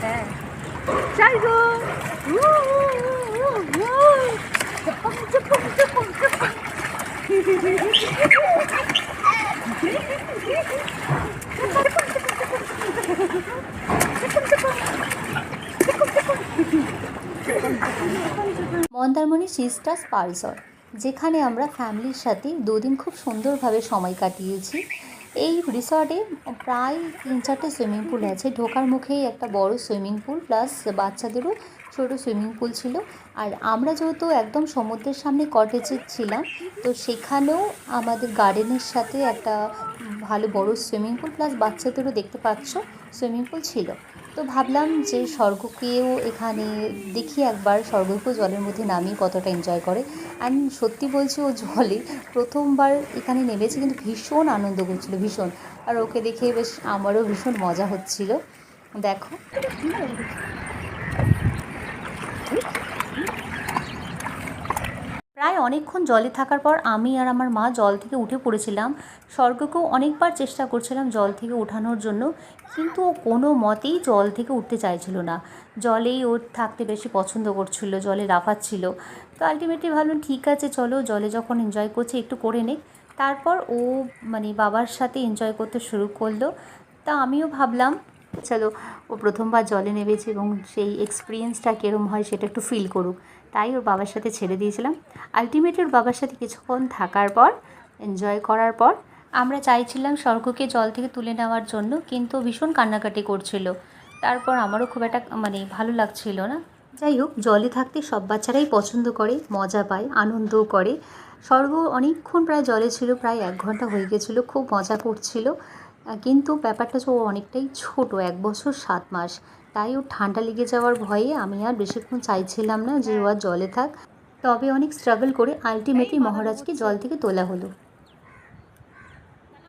হ্যাঁ। মন্দারমণি সিস্টার্স পালসর যেখানে আমরা ফ্যামিলির সাথে দুদিন খুব সুন্দরভাবে সময় কাটিয়েছি। এই রিসর্টে প্রায় তিন চারটে সুইমিং পুল আছে। ঢোকার মুখেই একটা বড় সুইমিং পুল প্লাস বাচ্চাদেরও ছোট সুইমিং পুল ছিল। আর আমরা যেহেতু একদম সমুদ্রের সামনে কটেজে ছিলাম, তো সেখানেও আমাদের গার্ডেনের সাথে একটা ভালো বড় সুইমিং পুল প্লাস বাচ্চাদেরও দেখতে পাচ্ছ। সুইমিং পুল ছিল। তো ভাবলাম যে স্বর্গকেও এখানে দেখি একবার। স্বর্গকেও জলের মধ্যে নামিয়ে কতটা এনজয় করে। অ্যান্ড সত্যি বলছি, ও জলে প্রথমবার এখানে নেমেছে কিন্তু ভীষণ আনন্দ করছিল, ভীষণ। আর ওকে দেখে বেশ আমারও ভীষণ মজা হচ্ছিল। দেখো। প্রায় অনেকক্ষণ জলে থাকার পর আমি আর আমার মা জল থেকে উঠে পড়েছিলাম। স্বর্গকেও অনেকবার চেষ্টা করছিলাম জল থেকে ওঠানোর জন্য, কিন্তু ও কোনো মতেই জল থেকে উঠতে চাইছিল না। জলেই ওর থাকতে বেশি পছন্দ করছিল, জলে লাফাচ্ছিল। তো আলটিমেটলি ভাবলাম, ঠিক আছে, চলো জলে যখন এনজয় করছে, একটু করে নে তারপর ও মানে বাবার সাথে এনজয় করতে শুরু করল। তা আমিও ভাবলাম চলো, ও প্রথমবার জলে নেমেছে এবং সেই এক্সপিরিয়েন্সটা কীরম হয় সেটা একটু ফিল করুক। তাই ওর বাবার সাথে ছেড়ে দিয়েছিলাম। আলটিমেটলি ওর বাবার সাথে কিছুক্ষণ থাকার পর এনজয় করার পর, আমরা চাইছিলাম স্বর্গকে জল থেকে তুলে নেওয়ার জন্য, কিন্তু ভীষণ কান্নাকাটি করছিল। তারপর আমারও খুব একটা মানে ভালো লাগছিল না। যাই হোক, জলে থাকতে সব বাচ্চারাই পছন্দ করে, মজা পায়, আনন্দও করে। স্বর্গ অনেকক্ষণ প্রায় জলে ছিল, প্রায় এক ঘণ্টা হয়ে গেছিল, খুব মজা করছিল। কিন্তু ব্যাপারটা হচ্ছে ও অনেকটাই ছোট এক বছর সাত মাস। তাই ও ঠান্ডা লেগে যাওয়ার ভয়ে আমি আর বেশিক্ষণ চাইছিলাম না যে ও আর জলে থাক। তবে অনেক স্ট্রাগল করে আলটিমেটলি মহারাজকে জল থেকে তোলা হলো।